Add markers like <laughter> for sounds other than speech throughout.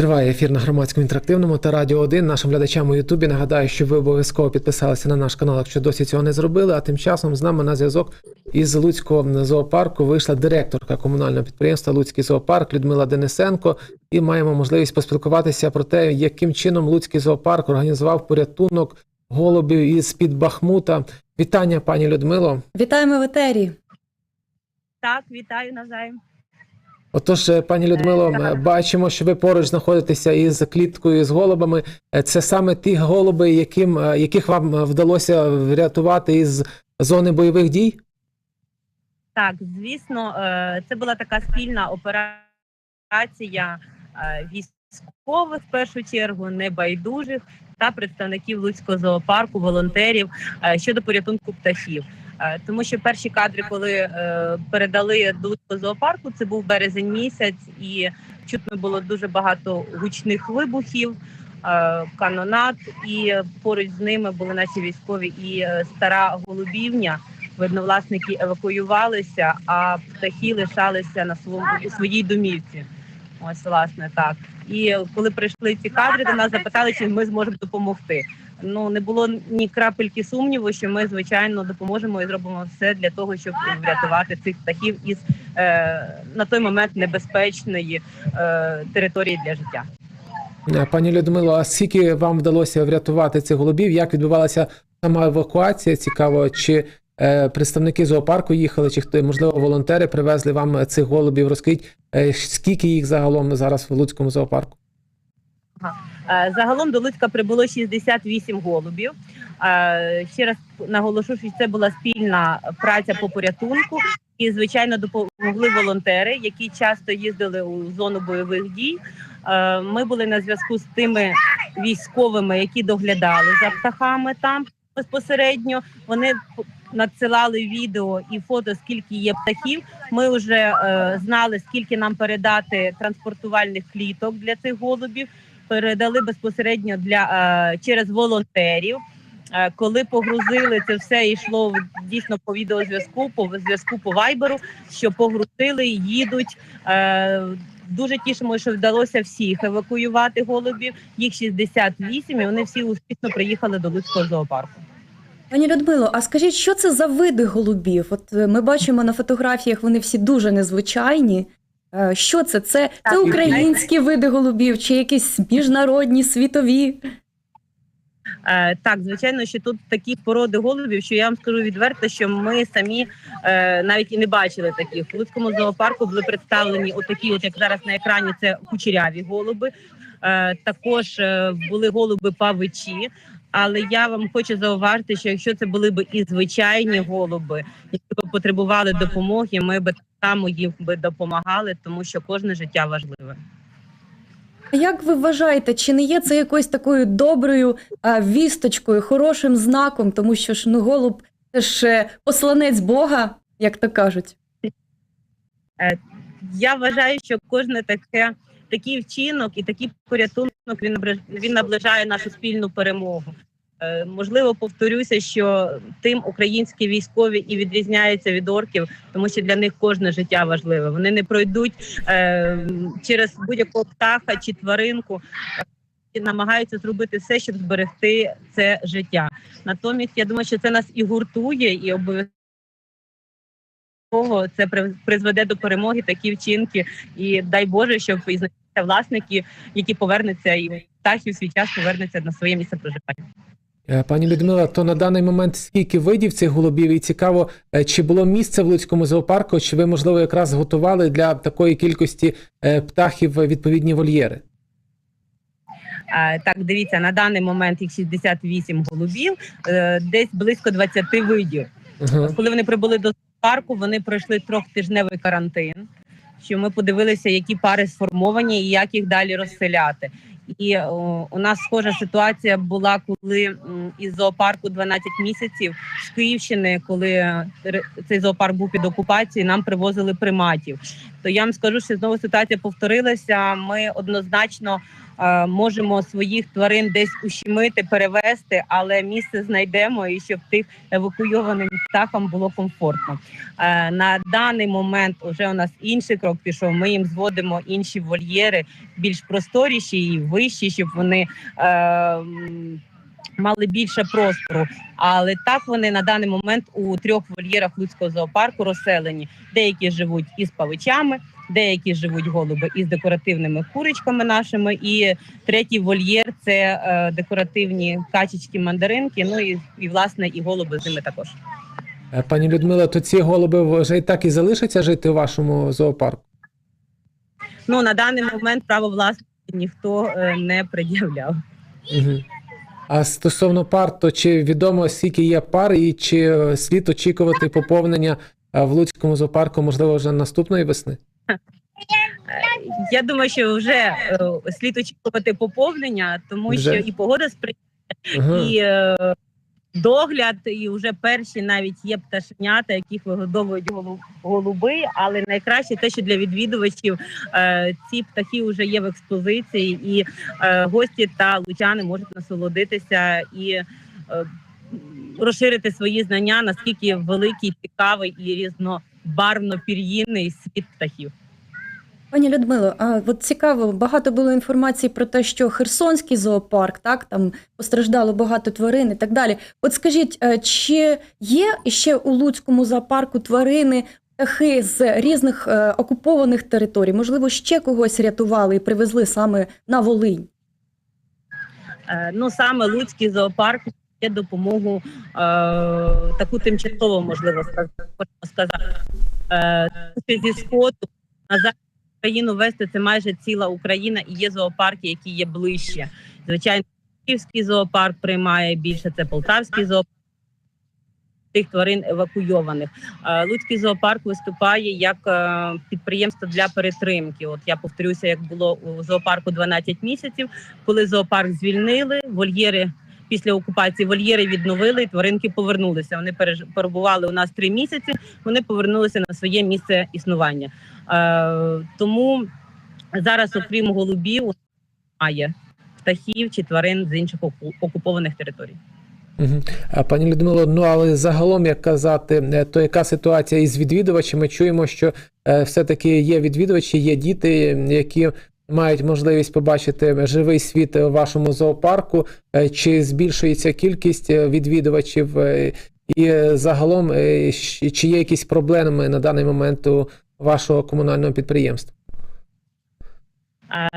Триває ефір на громадському інтерактивному та радіо 1. Нашим глядачам у Ютубі нагадаю, що ви обов'язково підписалися на наш канал, якщо досі цього не зробили. А тим часом з нами на зв'язок із Луцького зоопарку вийшла директорка комунального підприємства Луцький зоопарк Людмила Денисенко. І маємо можливість поспілкуватися про те, яким чином Луцький зоопарк організував порятунок голубів із під Бахмута. Вітання, пані Людмило. Вітаємо в етері. Так, вітаю навзаєм. Отож, е, пані Людмило, Е, е, бачимо, що ви поруч знаходитеся із кліткою з голубами. Це саме ті голуби, яким, яких вам вдалося врятувати із зони бойових дій? Так, звісно, це була така спільна операція військових в першу чергу, небайдужих та представників Луцького зоопарку, волонтерів щодо порятунку птахів. Е, Тому що перші кадри, коли е, передали до зоопарку, це був березень місяць, і чутно було дуже багато гучних вибухів, е, канонат, і поруч з ними були наші військові і стара голубівня. Видно, власники евакуювалися, а птахи лишалися на своєму у своїй домівці. Ось власне так. І коли прийшли ці кадри, до нас запитали, чи ми зможемо допомогти. Ну не було ні крапельки сумніву, що ми звичайно допоможемо і зробимо все для того, щоб врятувати цих птахів із е, на той момент небезпечної е, території для життя. Е, Пані Людмило, а скільки вам вдалося врятувати цих голубів? Як відбувалася сама евакуація? Цікаво, чи е, представники зоопарку їхали, чи хто можливо волонтери привезли вам цих голубів? Розкажіть, е, скільки їх загалом зараз в Луцькому зоопарку? Е, Загалом до Луцька прибуло 68 голубів. Е, Ще раз наголошу, що це була спільна праця по порятунку, і звичайно допомогли волонтери, які часто їздили у зону бойових дій. Е, Ми були на зв'язку з тими військовими, які доглядали за птахами там безпосередньо. Вони надсилали відео і фото, скільки є птахів. Ми вже е, знали, скільки нам передати транспортувальних кліток для цих голубів передали безпосередньо для е, через волонтерів. Е, Коли погрузили це все йшло дійсно по відеозв'язку, по зв'язку по вайберу, що погрузили, їдуть. Е, Дуже тішимо, що вдалося всіх евакуювати голубів. Їх 68, і вони всі успішно приїхали до Луцького зоопарку. Пані Людмило, а скажіть, що це за види голубів? От ми бачимо на фотографіях, вони всі дуже незвичайні. Е, Що це? Це, це українські види голубів чи якісь міжнародні, світові? Е, так, звичайно, що тут такі породи голубів, що я вам скажу відверто, що ми самі е, навіть і не бачили таких. В Луцькому зоопарку були представлені отакі, от як зараз на екрані, це кучеряві голуби. Е, також е, були голуби павичі. Але я вам хочу зауважити, що якщо це були б і звичайні голуби, які б потребували допомоги, ми б само їм би допомагали, тому що кожне життя важливе. А Як ви вважаєте, чи не є це якоюсь такою доброю а, вісточкою, хорошим знаком, тому що ж ну голуб це ж е, посланець Бога, як то кажуть? Я вважаю, що кожне таке такий вчинок і такий порятунок він він наближає нашу спільну перемогу. Е, можливо, повторюся, що тим українські військові і відрізняються від орків, тому що для них кожне життя важливе. Вони не пройдуть е, через будь-якого птаха чи тваринку. І намагаються зробити все, щоб зберегти це життя. Натомість я думаю, що це нас і гуртує, і обов'язково це при- призведе до перемоги такі вчинки. І дай Боже, щоб і власники, які повернуться і птахи в свій час повернуться на своє місце проживання. Е, Пані Людмила, то на даний момент скільки видів цих голубів? І цікаво, е, чи було місце в Луцькому зоопарку, чи ви, можливо, якраз готували для такої кількості е, птахів відповідні вольєри? Так, дивіться, на даний момент їх 68 голубів, десь близько 20 видів. Ага. Коли вони прибули до парку, вони пройшли трьохтижневий карантин. Що ми подивилися, які пари сформовані і як їх далі розселяти. І о, у нас схожа ситуація була, коли із зоопарку 12 місяців з Київщини, коли е, цей зоопарк був під окупацією, нам привозили приматів. То я вам скажу, що знову ситуація повторилася. Ми однозначно е, можемо своїх тварин десь ущемити, перевести, але місце знайдемо і щоб тих евакуйованим птахам було комфортно. Е, на даний момент вже у нас інший крок пішов. Ми їм зводимо інші вольєри, більш просторіші і вищі, щоб вони. Е, Мали більше простору, але так вони на даний момент у трьох вольєрах Луцького зоопарку розселені. Деякі живуть із павичами, деякі живуть голуби із декоративними курочками нашими. І третій вольєр це е, декоративні качечки, мандаринки. Ну і, і власне і голуби з ними також. Е, Пані Людмила, то ці голуби вже і так і залишаться жити у вашому зоопарку? Ну на даний момент право власності ніхто е, не пред'являв. Угу. А стосовно пар, то чи відомо скільки є пар, і чи е, слід очікувати поповнення е, в Луцькому зоопарку, можливо, вже наступної весни? <laughs> Я думаю, що вже е, слід очікувати поповнення, тому Вже? що і погода сприяє, Ага. і е, догляд, і вже перші навіть є пташенята, яких вигодовують голу- голуби. Але найкраще те, що для відвідувачів е, ці птахи вже є в експозиції, і е, гості та лучани можуть насолодитися і. е, Розширити свої знання, наскільки великий, цікавий і різнобарвно пір'їний світ птахів. Пані Людмило, а от цікаво, багато було інформації про те, що Херсонський зоопарк, так там постраждало багато тварин і так далі. От скажіть, е, чи є ще у Луцькому зоопарку тварини, птахи з різних е, окупованих територій? Можливо, ще когось рятували і привезли саме на Волинь? Е, Ну саме Луцький зоопарк є допомогу е, таку тимчасово можливо сказ- сказати. Е, зі сходу на захід країну вести це майже ціла Україна і є зоопарки, які є ближче. Звичайно, Київський зоопарк приймає більше. Це Полтавський зоопарк. Тих тварин евакуйованих. Е, Луцький зоопарк виступає як е, підприємство для перетримки. От я повторюся, як було у зоопарку 12 місяців коли зоопарк звільнили, вольєри після окупації вольєри відновили, і тваринки повернулися. Вони перебували у нас три місяці. Вони повернулися на своє місце існування. Е, тому зараз, окрім голубів, немає птахів чи тварин з інших оку- окупованих територій. Пані Людмило, ну але загалом, як казати, е, то яка ситуація із відвідувачами? Чуємо, що е, все-таки є відвідувачі, є діти, які мають можливість побачити живий світ у вашому зоопарку. Е, Чи збільшується кількість е, відвідувачів? Е, І загалом, чи є якісь проблеми на даний момент у вашого комунального підприємства?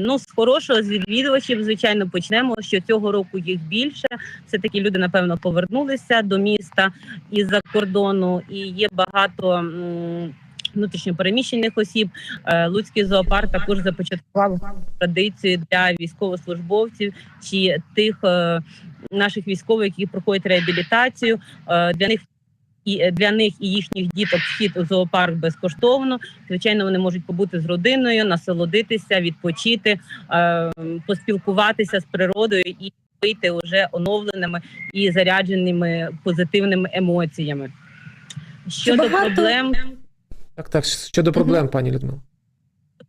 Ну, з хорошого з відвідувачів, звичайно, почнемо. Що цього року їх більше. Все таки люди, напевно, повернулися до міста із-за кордону, і є багато м, внутрішньопереміщених осіб. Е, Луцький зоопарк також започаткував традицію для військовослужбовців чи тих е, наших військових, які проходять реабілітацію. Е, Для них і для них і їхніх діток вхід у зоопарк безкоштовно. Звичайно, вони можуть побути з родиною, насолодитися, відпочити, поспілкуватися з природою і вийти вже оновленими і зарядженими позитивними емоціями. Щодо багато- проблем, Так, так, щодо проблем, пані Людмила.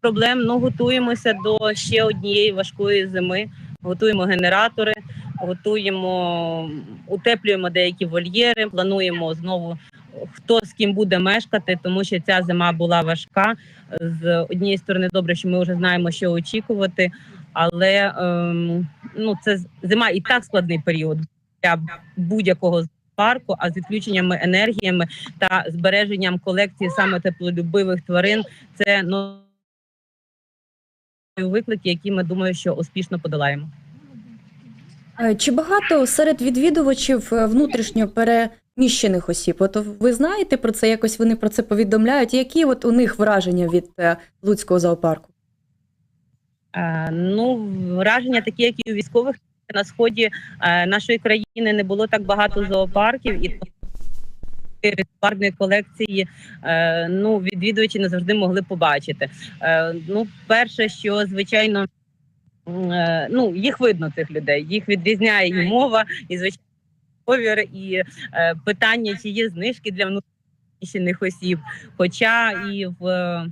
проблем, ну готуємося до ще однієї важкої зими. Готуємо генератори, готуємо, утеплюємо деякі вольєри. Плануємо знову хто з ким буде мешкати, тому що ця зима була важка. З однієї сторони, добре, що ми вже знаємо, що очікувати, але ем, ну це зима і так складний період для будь-якого парку, а з відключеннями енергіями та збереженням колекції саме теплолюбивих тварин це ну виклики, які ми думаю, що успішно подолаємо. Чи багато серед відвідувачів е, внутрішньо переміщених осіб? От ви знаєте про це, якось вони про це повідомляють. Які от у них враження від е, Луцького зоопарку? Ну, враження такі, як і у військових на сході е, нашої країни не було так багато зоопарків і парної колекції е, ну відвідувачі не завжди могли побачити. Е, ну, перше, що звичайно. Ну, їх видно цих людей, їх відрізняє і мова, і звичайно повір, і питання, чи є знижки для внутрішніх осіб. Хоча і в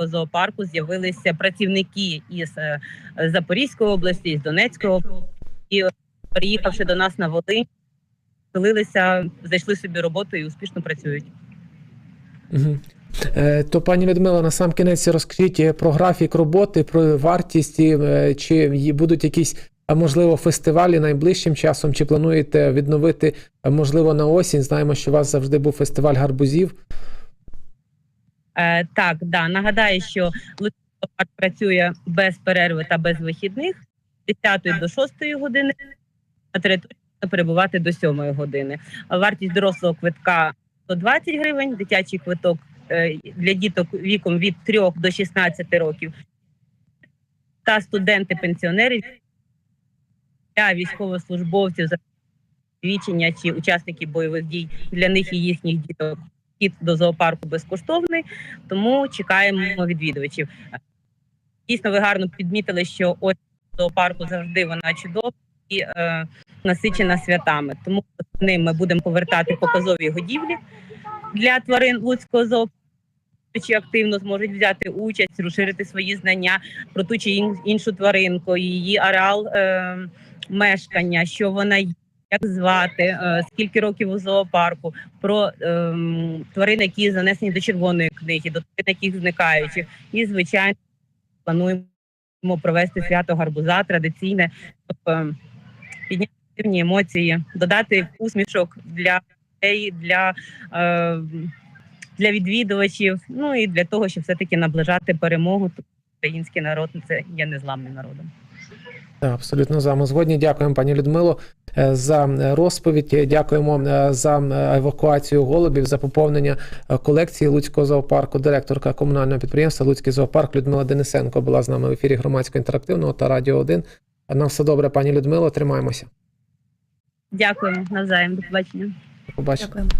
е, зоопарку з'явилися працівники із е, Запорізької області, із Донецької і приїхавши до нас на Волинь, селилися, знайшли собі роботу і успішно працюють. Е, то, пані Людмила, на сам кінець розкажіть е, про графік роботи, про вартість, чи будуть якісь, можливо, фестивалі найближчим часом, чи плануєте відновити, можливо, на осінь? Знаємо, що у вас завжди був фестиваль гарбузів. Е, так, да, нагадаю, що Луцький працює без перерви та без вихідних з 10 до 6 години, на території перебувати до 7 години. Вартість дорослого квитка 120 гривень, дитячий квиток е, для діток віком від 3 до 16 років та студенти-пенсіонери для військовослужбовців за свідчення чи учасників бойових дій для них і їхніх діток. Вхід до зоопарку безкоштовний, тому чекаємо відвідувачів. Дійсно, ви гарно підмітили, що ось зоопарку завжди вона чудова і е, насичена святами. Тому восени ми будемо повертати показові годівлі для тварин Луцького зоопарку. Чи активно зможуть взяти участь, розширити свої знання про ту чи іншу тваринку, її ареал е, мешкання, що вона є, як звати, е, скільки років у зоопарку, про ем, тварин, які занесені до червоної книги, до тварин, яких зникаючих. І, звичайно, плануємо провести свято гарбуза традиційне, щоб е, підняти позитивні емоції, додати усмішок для людей, для, е, для відвідувачів, ну і для того, щоб все-таки наближати перемогу. Тому Український народ це є незламним народом. Абсолютно з вами згодні. Дякуємо, пані Людмило, за е, розповідь. Е, Дякуємо е, за е, евакуацію голубів, за поповнення колекції Луцького зоопарку. Директорка комунального підприємства Луцький зоопарк Людмила Денисенко була з нами в ефірі громадського інтерактивного та Радіо 1. Нам все добре, пані Людмило. Тримаємося. Дякуємо навзаєм. До побачення. Побачимо. Дякуємо.